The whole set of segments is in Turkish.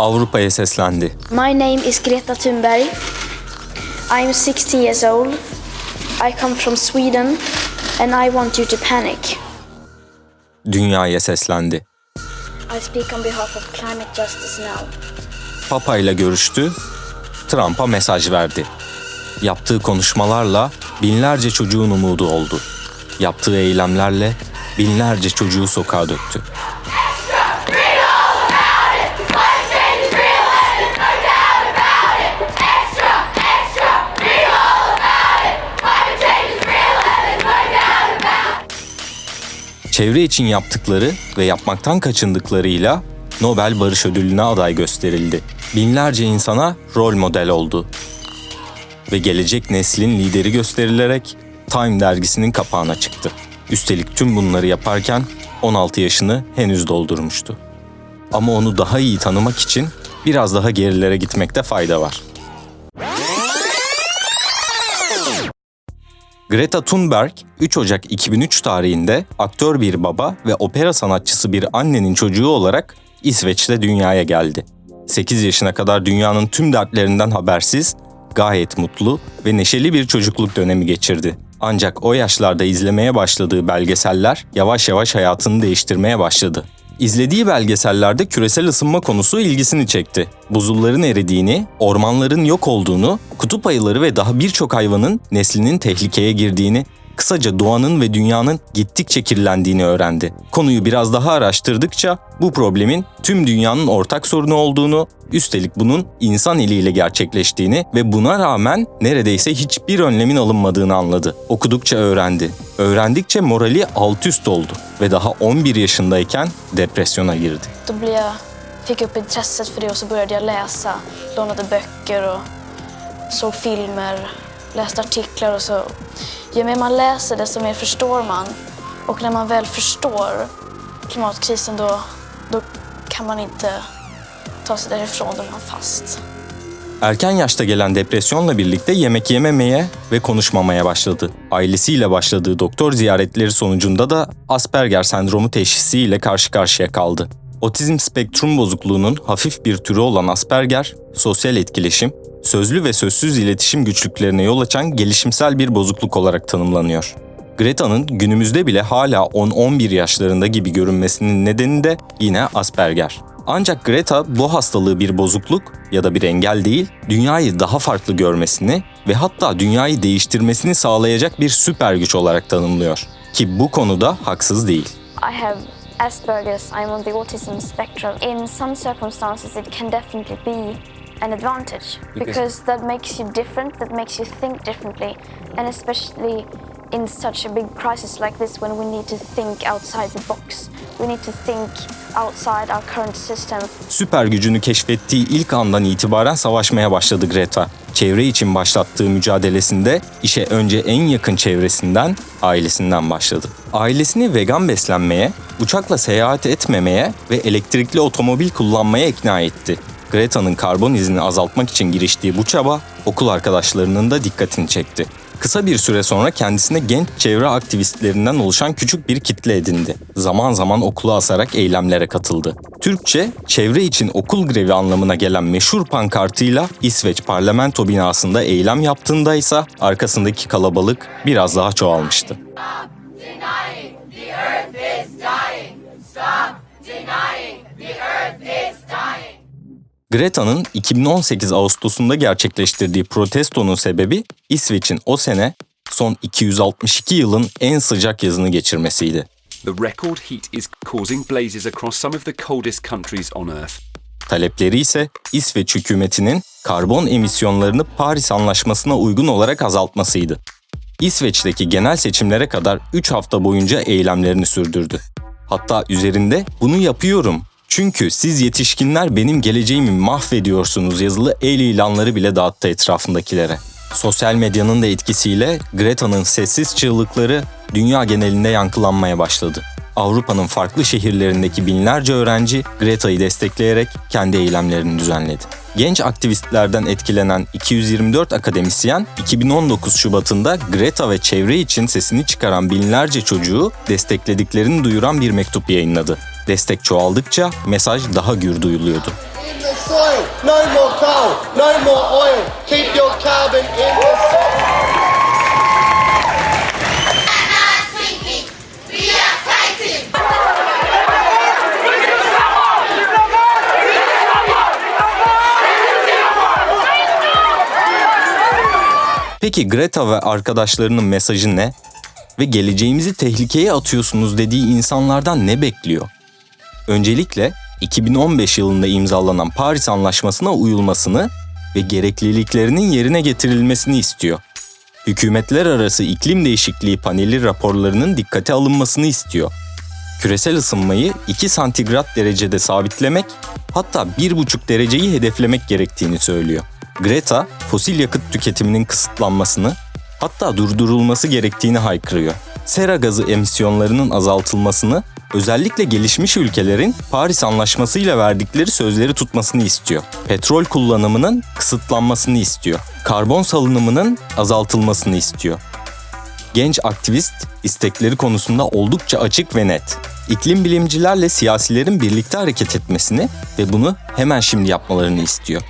Avrupa'ya seslendi. My name is Greta Thunberg. I'm 16 years old. I come from Sweden and I want you to panic. Dünyaya seslendi. I speak on behalf of climate justice now. Papa ile görüştü, Trump'a mesaj verdi. Yaptığı konuşmalarla binlerce çocuğun umudu oldu. Yaptığı eylemlerle binlerce çocuğu sokağa döktü. Çevre için yaptıkları ve yapmaktan kaçındıklarıyla Nobel Barış Ödülü'ne aday gösterildi. Binlerce insana rol model oldu. Ve gelecek neslin lideri gösterilerek Time dergisinin kapağına çıktı. Üstelik tüm bunları yaparken 16 yaşını henüz doldurmuştu. Ama onu daha iyi tanımak için biraz daha gerilere gitmekte fayda var. Greta Thunberg 3 Ocak 2003 tarihinde aktör bir baba ve opera sanatçısı bir annenin çocuğu olarak İsveç'te dünyaya geldi. 8 yaşına kadar dünyanın tüm dertlerinden habersiz, gayet mutlu ve neşeli bir çocukluk dönemi geçirdi. Ancak o yaşlarda izlemeye başladığı belgeseller yavaş yavaş hayatını değiştirmeye başladı. İzlediği belgesellerde küresel ısınma konusu ilgisini çekti. Buzulların eridiğini, ormanların yok olduğunu, kutup ayıları ve daha birçok hayvanın neslinin tehlikeye girdiğini, kısaca doğanın ve dünyanın gittikçe kirlendiğini öğrendi. Konuyu biraz daha araştırdıkça bu problemin tüm dünyanın ortak sorunu olduğunu, üstelik bunun insan eliyle gerçekleştiğini ve buna rağmen neredeyse hiçbir önlemin alınmadığını anladı. Okudukça öğrendi. Öğrendikçe morali alt üst oldu ve daha 11 yaşındayken depresyona girdi. Fick upp intresset för det och så började jag läsa. Lånade böcker och såg filmer, läste artiklar och så. Ju mer man läser desto mer förstår man. Och när man väl förstår klimatkrisen då, då kan man inte ta sig därifrån, då är man fast. Erken yaşta gelen depresyonla birlikte yemek yememeye ve konuşmamaya başladı. Ailesiyle başladığı doktor ziyaretleri sonucunda da Asperger sendromu teşhisiyle karşı karşıya kaldı. Otizm spektrum bozukluğunun hafif bir türü olan Asperger, sosyal etkileşim, sözlü ve sözsüz iletişim güçlüklerine yol açan gelişimsel bir bozukluk olarak tanımlanıyor. Greta'nın günümüzde bile hala 10-11 yaşlarında gibi görünmesinin nedeni de yine Asperger. Ancak Greta bu hastalığı bir bozukluk ya da bir engel değil, dünyayı daha farklı görmesini ve hatta dünyayı değiştirmesini sağlayacak bir süper güç olarak tanımlıyor. Ki bu konuda haksız değil. I have Asperger's. I'm on the autism spectrum. In some circumstances, it can definitely be an advantage because that makes you different, that makes you think differently, and especially in such a big crisis like this when we need to think outside the box. Süper gücünü keşfettiği ilk andan itibaren savaşmaya başladı Greta. Çevre için başlattığı mücadelesinde işe önce en yakın çevresinden, ailesinden başladı. Ailesini vegan beslenmeye, uçakla seyahat etmemeye ve elektrikli otomobil kullanmaya ikna etti. Greta'nın karbon izini azaltmak için giriştiği bu çaba okul arkadaşlarının da dikkatini çekti. Kısa bir süre sonra kendisine genç çevre aktivistlerinden oluşan küçük bir kitle edindi. Zaman zaman okulu asarak eylemlere katıldı. Türkçe, çevre için okul grevi anlamına gelen meşhur pankartıyla İsveç parlamento binasında eylem yaptığında ise arkasındaki kalabalık biraz daha çoğalmıştı. Greta'nın 2018 Ağustos'unda gerçekleştirdiği protestonun sebebi İsveç'in o sene son 262 yılın en sıcak yazını geçirmesiydi. The record heat is causing blazes across some of the coldest countries on Earth. Talepleri ise İsveç hükümetinin karbon emisyonlarını Paris Anlaşması'na uygun olarak azaltmasıydı. İsveç'teki genel seçimlere kadar 3 hafta boyunca eylemlerini sürdürdü. Hatta üzerinde bunu yapıyorum çünkü siz yetişkinler benim geleceğimi mahvediyorsunuz yazılı el ilanları bile dağıttı etrafındakilere. Sosyal medyanın da etkisiyle Greta'nın sessiz çığlıkları dünya genelinde yankılanmaya başladı. Avrupa'nın farklı şehirlerindeki binlerce öğrenci Greta'yı destekleyerek kendi eylemlerini düzenledi. Genç aktivistlerden etkilenen 224 akademisyen 2019 Şubat'ında Greta ve çevre için sesini çıkaran binlerce çocuğu desteklediklerini duyuran bir mektup yayınladı. Destek çoğaldıkça mesaj daha gür duyuluyordu. Peki Greta ve arkadaşlarının mesajı ne? Ve geleceğimizi tehlikeye atıyorsunuz dediği insanlardan ne bekliyor? Öncelikle 2015 yılında imzalanan Paris Anlaşması'na uyulmasını ve gerekliliklerinin yerine getirilmesini istiyor. Hükümetler arası iklim değişikliği paneli raporlarının dikkate alınmasını istiyor. Küresel ısınmayı 2 santigrat derecede sabitlemek, hatta 1,5 dereceyi hedeflemek gerektiğini söylüyor. Greta, fosil yakıt tüketiminin kısıtlanmasını, hatta durdurulması gerektiğini haykırıyor. Sera gazı emisyonlarının azaltılmasını, özellikle gelişmiş ülkelerin Paris Anlaşması ile verdikleri sözleri tutmasını istiyor. Petrol kullanımının kısıtlanmasını istiyor. Karbon salınımının azaltılmasını istiyor. Genç aktivist istekleri konusunda oldukça açık ve net. İklim bilimcilerle siyasilerin birlikte hareket etmesini ve bunu hemen şimdi yapmalarını istiyor.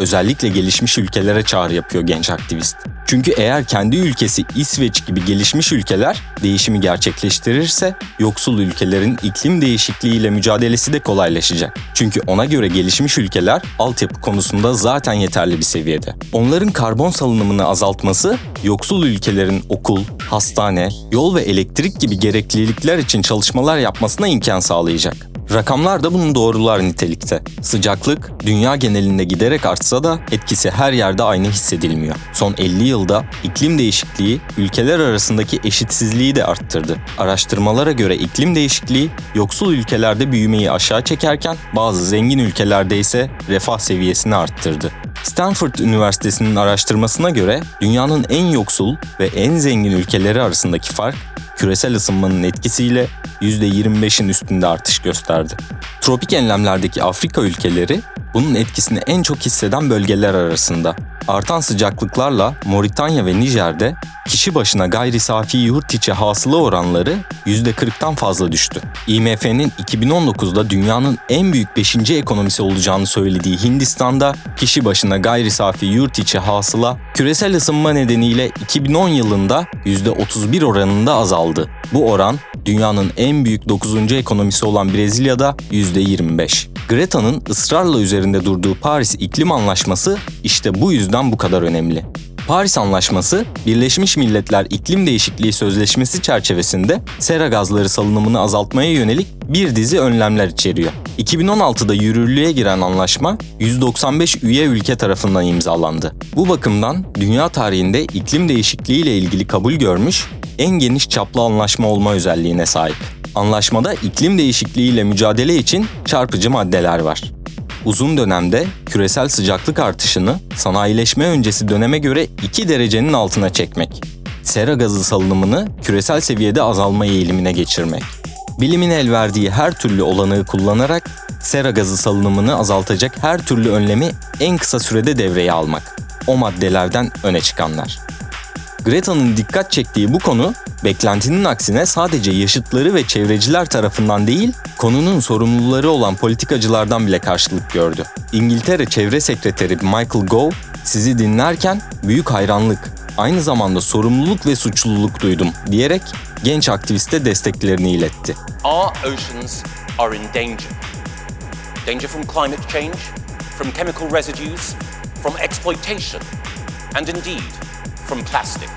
Özellikle gelişmiş ülkelere çağrı yapıyor genç aktivist. Çünkü eğer kendi ülkesi İsveç gibi gelişmiş ülkeler değişimi gerçekleştirirse yoksul ülkelerin iklim değişikliğiyle mücadelesi de kolaylaşacak. Çünkü ona göre gelişmiş ülkeler altyapı konusunda zaten yeterli bir seviyede. Onların karbon salınımını azaltması yoksul ülkelerin okul, hastane, yol ve elektrik gibi gereklilikler için çalışmalar yapmasına imkan sağlayacak. Rakamlar da bunu doğrular nitelikte. Sıcaklık dünya genelinde giderek artsa da etkisi her yerde aynı hissedilmiyor. Son 50 yılda iklim değişikliği ülkeler arasındaki eşitsizliği de arttırdı. Araştırmalara göre iklim değişikliği yoksul ülkelerde büyümeyi aşağı çekerken bazı zengin ülkelerde ise refah seviyesini arttırdı. Stanford Üniversitesi'nin araştırmasına göre dünyanın en yoksul ve en zengin ülkeleri arasındaki fark küresel ısınmanın etkisiyle %25'in üstünde artış gösterdi. Tropik enlemlerdeki Afrika ülkeleri bunun etkisini en çok hisseden bölgeler arasında. Artan sıcaklıklarla Moritanya ve Nijer'de kişi başına gayri safi yurt içi hasıla oranları %40'tan fazla düştü. IMF'nin 2019'da dünyanın en büyük 5. ekonomisi olacağını söylediği Hindistan'da kişi başına gayri safi yurt içi hasıla küresel ısınma nedeniyle 2010 yılında %31 oranında azaldı. Bu oran dünyanın en büyük 9. ekonomisi olan Brezilya'da %25. Greta'nın ısrarla üzerinde durduğu Paris İklim Anlaşması işte bu yüzden bu kadar önemli. Paris Anlaşması, Birleşmiş Milletler İklim Değişikliği Sözleşmesi çerçevesinde sera gazları salınımını azaltmaya yönelik bir dizi önlemler içeriyor. 2016'da yürürlüğe giren anlaşma 195 üye ülke tarafından imzalandı. Bu bakımdan dünya tarihinde iklim değişikliği ile ilgili kabul görmüş en geniş çaplı anlaşma olma özelliğine sahip. Anlaşmada iklim değişikliğiyle mücadele için çarpıcı maddeler var. Uzun dönemde küresel sıcaklık artışını sanayileşme öncesi döneme göre 2 derecenin altına çekmek. Sera gazı salınımını küresel seviyede azalma eğilimine geçirmek. Bilimin el verdiği her türlü olanağı kullanarak sera gazı salınımını azaltacak her türlü önlemi en kısa sürede devreye almak. O maddelerden öne çıkanlar. Greta'nın dikkat çektiği bu konu, beklentinin aksine sadece yaşıtları ve çevreciler tarafından değil, konunun sorumluları olan politikacılardan bile karşılık gördü. İngiltere Çevre Sekreteri Michael Gove, sizi dinlerken büyük hayranlık, aynı zamanda sorumluluk ve suçluluk duydum diyerek genç aktiviste desteklerini iletti. Our oceans are in danger. Danger from climate change, from chemical residues, from exploitation, and indeed from plastic.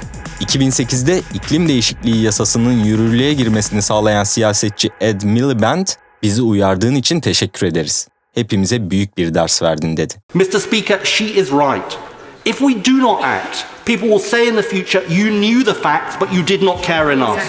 2008'de iklim değişikliği yasasının yürürlüğe girmesini sağlayan siyasetçi Ed Miliband, bizi uyardığın için teşekkür ederiz. Hepimize büyük bir ders verdin dedi. Mr. Speaker, she is right. If we do not act, people will say in the future, you knew the facts, but you did not care enough.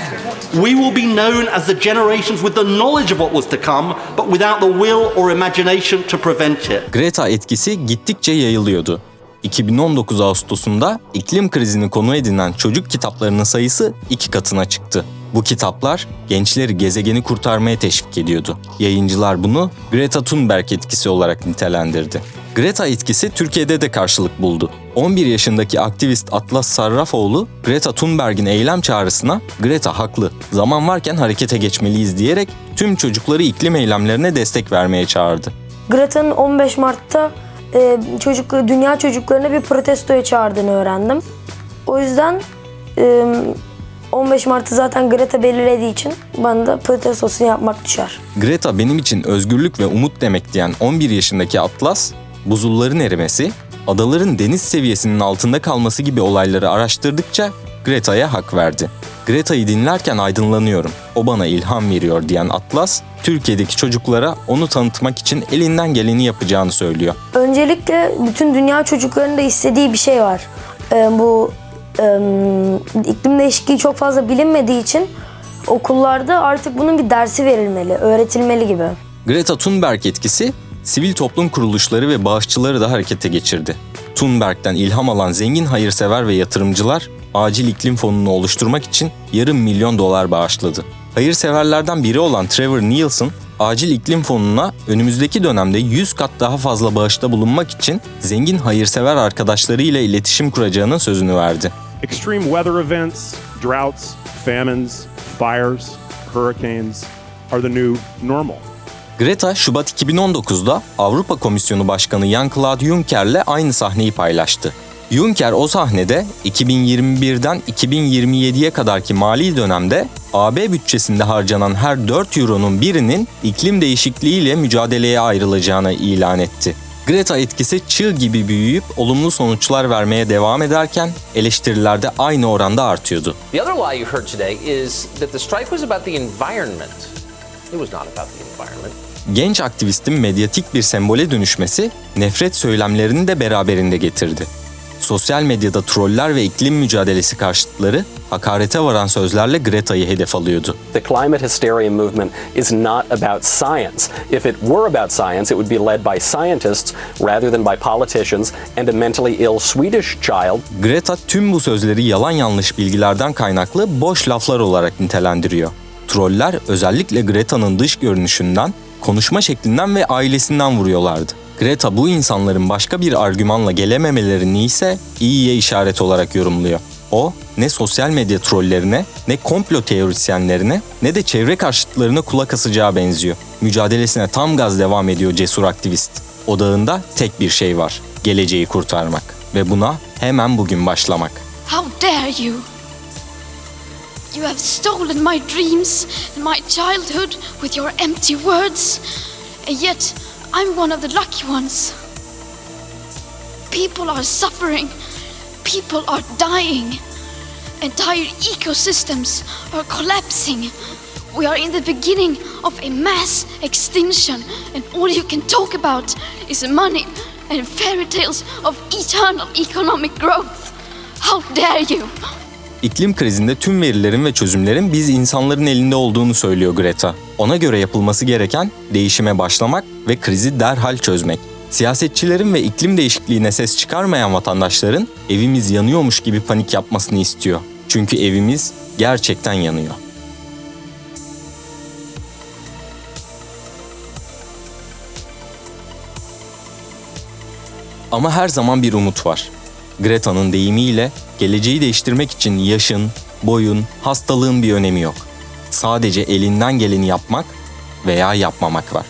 We will be known as the generations with the knowledge of what was to come, but without the will or imagination to prevent it. Greta etkisi gittikçe yayılıyordu. 2019 Ağustos'unda iklim krizini konu edinen çocuk kitaplarının sayısı iki katına çıktı. Bu kitaplar gençleri gezegeni kurtarmaya teşvik ediyordu. Yayıncılar bunu Greta Thunberg etkisi olarak nitelendirdi. Greta etkisi Türkiye'de de karşılık buldu. 11 yaşındaki aktivist Atlas Sarrafoğlu, Greta Thunberg'in eylem çağrısına "Greta haklı, zaman varken harekete geçmeliyiz." diyerek tüm çocukları iklim eylemlerine destek vermeye çağırdı. Greta'nın 15 Mart'ta e, çocuk dünya çocuklarına bir protestoya çağırdığını öğrendim. O yüzden e, 15 Mart'ı zaten Greta belirlediği için bana da protestosunu yapmak düşer. Greta benim için özgürlük ve umut demek diyen 11 yaşındaki Atlas, buzulların erimesi, adaların deniz seviyesinin altında kalması gibi olayları araştırdıkça Greta'ya hak verdi. Greta'yı dinlerken aydınlanıyorum. O bana ilham veriyor diyen Atlas, Türkiye'deki çocuklara onu tanıtmak için elinden geleni yapacağını söylüyor. Öncelikle bütün dünya çocuklarının da istediği bir şey var. E, bu e, iklim değişikliği çok fazla bilinmediği için okullarda artık bunun bir dersi verilmeli, öğretilmeli gibi. Greta Thunberg etkisi sivil toplum kuruluşları ve bağışçıları da harekete geçirdi. Thunberg'den ilham alan zengin hayırsever ve yatırımcılar acil iklim fonunu oluşturmak için yarım milyon dolar bağışladı. Hayırseverlerden biri olan Trevor Nielsen, acil iklim fonuna önümüzdeki dönemde 100 kat daha fazla bağışta bulunmak için zengin hayırsever arkadaşlarıyla iletişim kuracağının sözünü verdi. Extreme weather events, droughts, famines, fires, hurricanes are the new normal. Greta, Şubat 2019'da Avrupa Komisyonu Başkanı Jan-Claude Juncker'le aynı sahneyi paylaştı. Juncker o sahnede 2021'den 2027'ye kadarki mali dönemde AB bütçesinde harcanan her 4 euronun birinin iklim değişikliğiyle mücadeleye ayrılacağını ilan etti. Greta etkisi çığ gibi büyüyüp olumlu sonuçlar vermeye devam ederken eleştiriler de aynı oranda artıyordu. The other lie you heard today is that the strike was about the environment. It was not about the environment. Genç aktivistin medyatik bir sembole dönüşmesi nefret söylemlerini de beraberinde getirdi. Sosyal medyada troller ve iklim mücadelesi karşıtları hakarete varan sözlerle Greta'yı hedef alıyordu. The climate hysteria movement is not about science. If it were about science, it would be led by scientists rather than by politicians and a mentally ill Swedish child. Greta tüm bu sözleri yalan yanlış bilgilerden kaynaklı boş laflar olarak nitelendiriyor. Troller özellikle Greta'nın dış görünüşünden, konuşma şeklinden ve ailesinden vuruyorlardı. Greta bu insanların başka bir argümanla gelememelerini ise iyiye işaret olarak yorumluyor. O ne sosyal medya trollerine, ne komplo teorisyenlerine, ne de çevre karşıtlarına kulak asacağı benziyor. Mücadelesine tam gaz devam ediyor cesur aktivist. Odağında tek bir şey var. Geleceği kurtarmak. Ve buna hemen bugün başlamak. How dare you? You have stolen my dreams and my childhood with your empty words, and yet I'm one of the lucky ones. People are suffering, people are dying, entire ecosystems are collapsing. We are in the beginning of a mass extinction, and all you can talk about is money and fairy tales of eternal economic growth. How dare you? İklim krizinde tüm verilerin ve çözümlerin biz insanların elinde olduğunu söylüyor Greta. Ona göre yapılması gereken değişime başlamak ve krizi derhal çözmek. Siyasetçilerin ve iklim değişikliğine ses çıkarmayan vatandaşların evimiz yanıyormuş gibi panik yapmasını istiyor. Çünkü evimiz gerçekten yanıyor. Ama her zaman bir umut var. Greta'nın deyimiyle geleceği değiştirmek için yaşın, boyun, hastalığın bir önemi yok. Sadece elinden geleni yapmak veya yapmamak var.